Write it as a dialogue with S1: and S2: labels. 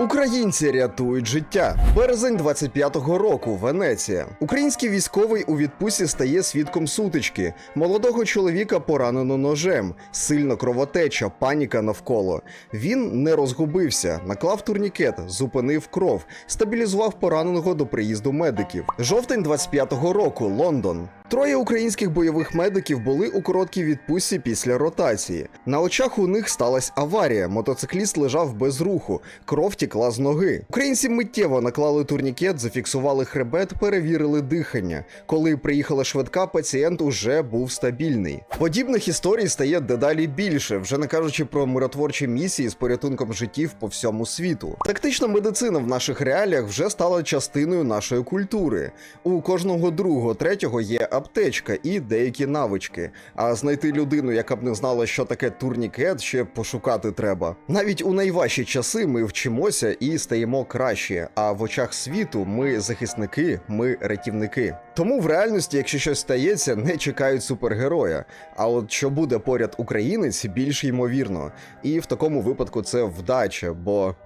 S1: Українці рятують життя. Березень 25-го року. Венеція. Український військовий у відпустці стає свідком сутички. Молодого чоловіка поранено ножем, сильно кровотеча, паніка навколо. Він не розгубився, наклав турнікет, зупинив кров, стабілізував пораненого до приїзду медиків. Жовтень 25-го року. Лондон. Троє українських бойових медиків були у короткій відпустці після ротації. На очах у них сталася аварія. Мотоцикліст лежав без руху, кров тікла з ноги. Українці миттєво наклали турнікет, зафіксували хребет, перевірили дихання. Коли приїхала швидка, пацієнт уже був стабільний. Подібних історій стає дедалі більше, вже не кажучи про миротворчі місії з порятунком життів по всьому світу. Тактична медицина в наших реаліях вже стала частиною нашої культури. У кожного другого, третього є аптечка і деякі навички. А знайти людину, яка б не знала, що таке турнікет, ще пошукати треба. Навіть у найважчі часи ми вчимося і стаємо краще. А в очах світу ми захисники, ми рятівники. Тому в реальності, якщо щось стається, не чекають супергероя. А от що буде поряд українець, більш ймовірно. І в такому випадку це вдача, бо